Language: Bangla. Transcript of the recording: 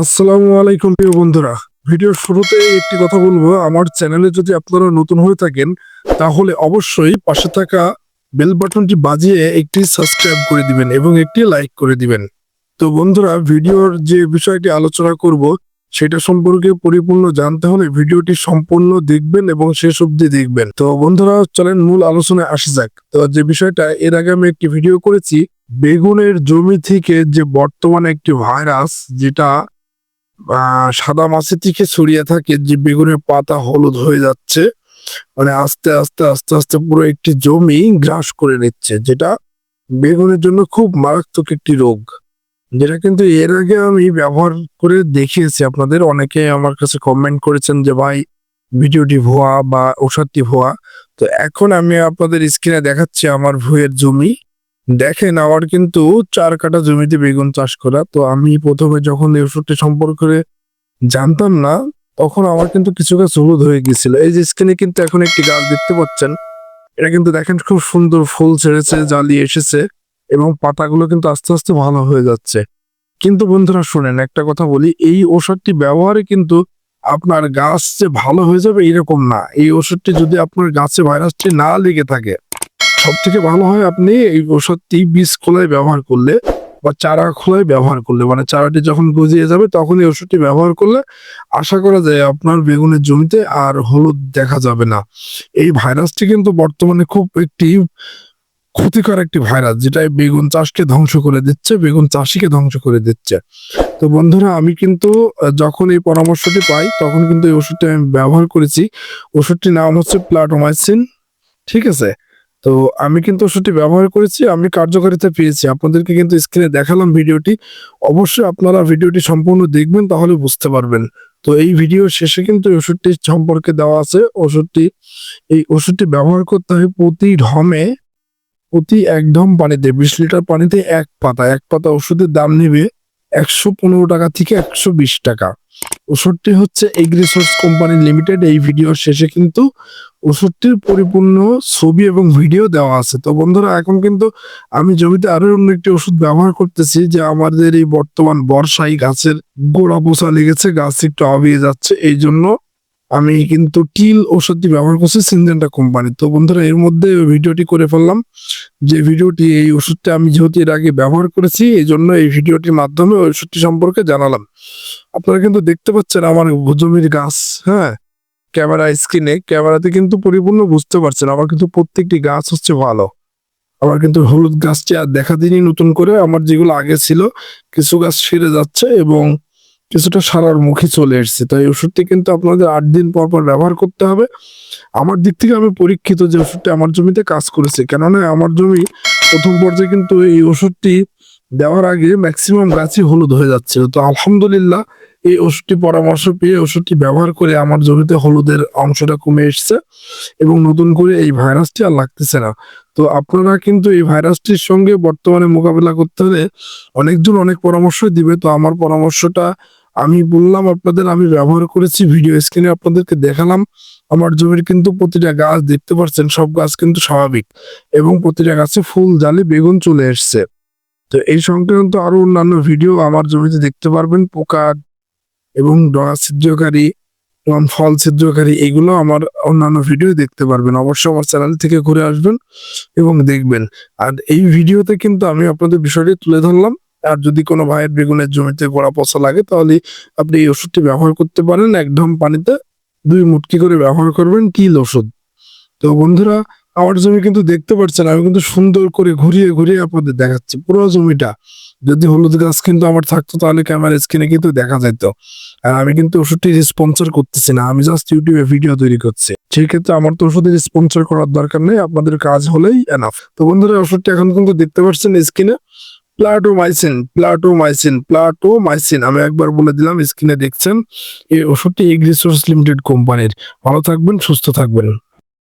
আসসালামু আলাইকুম প্রিয় বন্ধুরা। ভিডিওর শুরুতে একটি কথা বলব। আমার চ্যানেলে যদি আপনারা নতুন হয়ে থাকেন, তাহলে অবশ্যই পাশে থাকা বেল বাটনটি বাজিয়ে একটি সাবস্ক্রাইব করে দিবেন এবং একটি লাইক করে দিবেন। তো বন্ধুরা, ভিডিওর যে বিষয়টি আলোচনা করব, সেটা সম্পর্কে পরিপূর্ণ জানতে হলে ভিডিওটি সম্পূর্ণ দেখবেন এবং শেষ অবধি দেখবেন। তো বন্ধুরা, চলেন মূল আলোচনায় আসা যাক। তো যে বিষয়টা, এর আগে আমি একটি ভিডিও করেছি। বেগুনের জমি থেকে যে বর্তমানে একটি ভাইরাস, যেটা সাদা মাছের থেকে ছড়িয়ে থাকে যে বেগুনের পাতা হলুদ হয়ে যাচ্ছে। মানে আস্তে আস্তে আস্তে আস্তে পুরো একটি জমি গ্রাস করে নিচ্ছে, যেটা বেগুনের জন্য খুব মারাত্মক একটি রোগ। যেটা কিন্তু এর আগে আমি ব্যবহার করে দেখিয়েছি, আপনাদের অনেকে আমার কাছে কমেন্ট করেছেন যে, ভাই, ভিডিওটি ভুয়া বা ওষুধটি ভুয়া। তো এখন আমি আপনাদের স্ক্রিনে দেখাচ্ছি আমার ভুয়ের জমি। দেখেন, আমার কিন্তু চার কাটা জমিতে বেগুন চাষ করা। তো আমি প্রথমে যখন এই ওষুধটি সম্পর্কে জানতাম না, তখন আমার কিন্তু কিছু গাছ হলুদ হয়ে গেছিল এই যে স্ক্রিনে কিন্তু এখন একটি গাছ দেখতে পাচ্ছেন। এটা কিন্তু দেখেন খুব সুন্দর ফুল ছেড়েছে, জালি এসেছে এবং পাতাগুলো কিন্তু আস্তে আস্তে ভালো হয়ে যাচ্ছে। কিন্তু বন্ধুরা শুনেন, একটা কথা বলি, এই ওষুধটি ব্যবহারে কিন্তু আপনার গাছ যে ভালো হয়ে যাবে এরকম না। এই ওষুধটি যদি আপনার গাছে ভাইরাসটি না লেগে থাকে সব থেকে ভালো হয় আপনি এই ওষুধটি বীজ খোলায় ব্যবহার করলে বা চারা খোলায় ব্যবহার করলে মানে চারাটি যখন গজিয়ে যাবে তখন এই ওষুধটি ব্যবহার করলে আশা করা যায় আপনার বেগুনের জমিতে আর হলুদ দেখা যাবে না। এই ভাইরাসটি কিন্তু বর্তমানে খুব একটি ক্ষতিকর একটি ভাইরাস, যেটা বেগুন চাষকে ধ্বংস করে দিচ্ছে, বেগুন চাষিকে ধ্বংস করে দিচ্ছে। তো বন্ধুরা, আমি কিন্তু যখন এই পরামর্শটি পাই, তখন কিন্তু এই ওষুধটি আমি ব্যবহার করেছি। ওষুধটির নাম হচ্ছে প্লাটোমাইসিন, ঠিক আছে? তো আমি কিন্তু ওষুধটি ব্যবহার করেছি, আমি কার্যকারিতা পেয়েছি। আপনাদেরকে কিন্তু স্ক্রিনে দেখালাম ভিডিওটি। অবশ্যই আপনারা ভিডিওটি সম্পূর্ণ দেখবেন, তাহলে বুঝতে পারবেন। তো এই ভিডিও শেষে কিন্তু ওষুধটি সম্পর্কে দেওয়া আছে। ওষুধটি, এই ওষুধটি ব্যবহার করতে হয় প্রতি ঢমে, প্রতি এক ঢম পানিতে, বিশ লিটার পানিতে এক পাতা। এক পাতা ওষুধের দাম নেবে একশো পনেরো টাকা থেকে একশো বিশ টাকা। ওষুধটি হচ্ছে এগ রিসোর্স কোম্পানি লিমিটেড এই ভিডিওর শেষে কিন্তু ওষুধটির পরিপূর্ণ ছবি এবং ভিডিও দেওয়া আছে। তো বন্ধুরা, এখন কিন্তু আমি জমিতে আরও অন্য একটি ওষুধ ব্যবহার করতেছি যে আমাদের এই বর্তমান বর্ষায় গাছের গোড়া পোষা লেগেছে, গাছ একটু আবিয়ে যাচ্ছে। এই জন্য আমি কিন্তু টিল ওষুধটি ব্যবহার করছি সিনজেন্টা কোম্পানি তো বন্ধুরা, এর মধ্যে ভিডিওটি করে ফেললাম যে ভিডিওটি, এই ওষুধটা আমি যেহেতু এর আগে ব্যবহার করেছি এই জন্য এই ভিডিওটির মাধ্যমে ওই ওষুধটি সম্পর্কে জানালাম। আপনারা কিন্তু দেখতে পাচ্ছেন আমার জমির গাছ হ্যাঁ? ক্যামেরা স্ক্রিনে, ক্যামেরাতে কিন্তু পরিপূর্ণ বুঝতে পারছেন, আমার কিন্তু প্রত্যেকটি গাছ হচ্ছে ভালো। আমার কিন্তু হলুদ গাছটি আর দেখা দিনই নতুন করে, আমার যেগুলো আগে ছিল, কিছু গাছ সেরে যাচ্ছে এবং কিছুটা সারার মুখে চলে এসেছে। তো এই ওষুধটি কিন্তু আপনাদের আট দিন পর পর ব্যবহার করতে হবে। আমার দিক থেকে আমি পরীক্ষিত যে ওষুধটি আমার জমিতে কাজ করেছে, কেননা আমার জমি প্রথম পর্যায়ে কিন্তু এই ওষুধটি দেওয়ার আগে ম্যাক্সিমাম গাছই হলুদ হয়ে যাচ্ছিল। তো আলহামদুলিল্লাহ এই ওষুধটি পরামর্শ পেয়ে ওষুধটি ব্যবহার করে আমার জমিতে হলুদের অংশটা কমে এসছে এবং নতুন করে এই ভাইরাসটি আর লাগতেছে না। তো আপনারা কিন্তু এই ভাইরাসটির সঙ্গে বর্তমানে মোকাবেলা করতে হলে অনেকজন অনেক পরামর্শ দিবে। তো আমার পরামর্শটা আমি বললাম আপনাদের, আমি ব্যবহার করেছি, ভিডিও স্ক্রিনে আপনাদেরকে দেখালাম। আমার জমির কিন্তু প্রতিটা গাছ দেখতে পাচ্ছেন, সব গাছ কিন্তু স্বাভাবিক এবং প্রতিটা গাছে ফুল জালে বেগুন চলে এসছে। তো এই সংক্রান্ত আরও অন্যান্য ভিডিও আমার জমিতে দেখতে পারবেন, পোকা এবং ডগা ছিদ্রকারী এবং ফল ছিদ্রকারী এগুলো আমার অন্যান্য ভিডিও দেখতে পারবেন। অবশ্যই আমার চ্যানেল থেকে ঘুরে আসবেন এবং দেখবেন। আর এই ভিডিওতে কিন্তু আমি আপনাদের বিষয়টি তুলে ধরলাম। আর যদি কোনো ভাইয়ের বেগুনের জমিতে গোড়া পচা লাগে, তাহলে আপনি এই ওষুধটি ব্যবহার করতে পারেন। একদম পানিতে দুই মুটকি করে ব্যবহার করবেন কিল ওষুধ। তো বন্ধুরা আমার জমি কিন্তু দেখতে পাচ্ছেন, আমি কিন্তু সুন্দর করে ঘুরিয়ে ঘুরিয়ে আপনাদের দেখাচ্ছি। পুরো জমিটা যদি হলুদ গাছ কিন্তু আমার থাকতো, তাহলে ক্যামেরা স্ক্রিনে কিন্তু দেখা যেত। আর আমি কিন্তু ওষুধটি স্পন্সর করতেছি না, আমি জাস্ট ইউটিউবে ভিডিও তৈরি করছি। সেই ক্ষেত্রে আমার তো ওষুধের স্পন্সর করার দরকার নেই, আপনাদের কাজ হলেই এনাফ তো বন্ধুরা, ওষুধটি এখন কিন্তু দেখতে পাচ্ছেন স্ক্রিনে প্লাটোমাইসিন প্লাটোমাইসিন প্লাটোমাইসিন আমি একবার বলে দিলাম স্ক্রিনে দেখছেন। এই ওষুধটি এগ্রিসোর্স লিমিটেড কোম্পানির। ভালো থাকবেন, সুস্থ থাকবেন।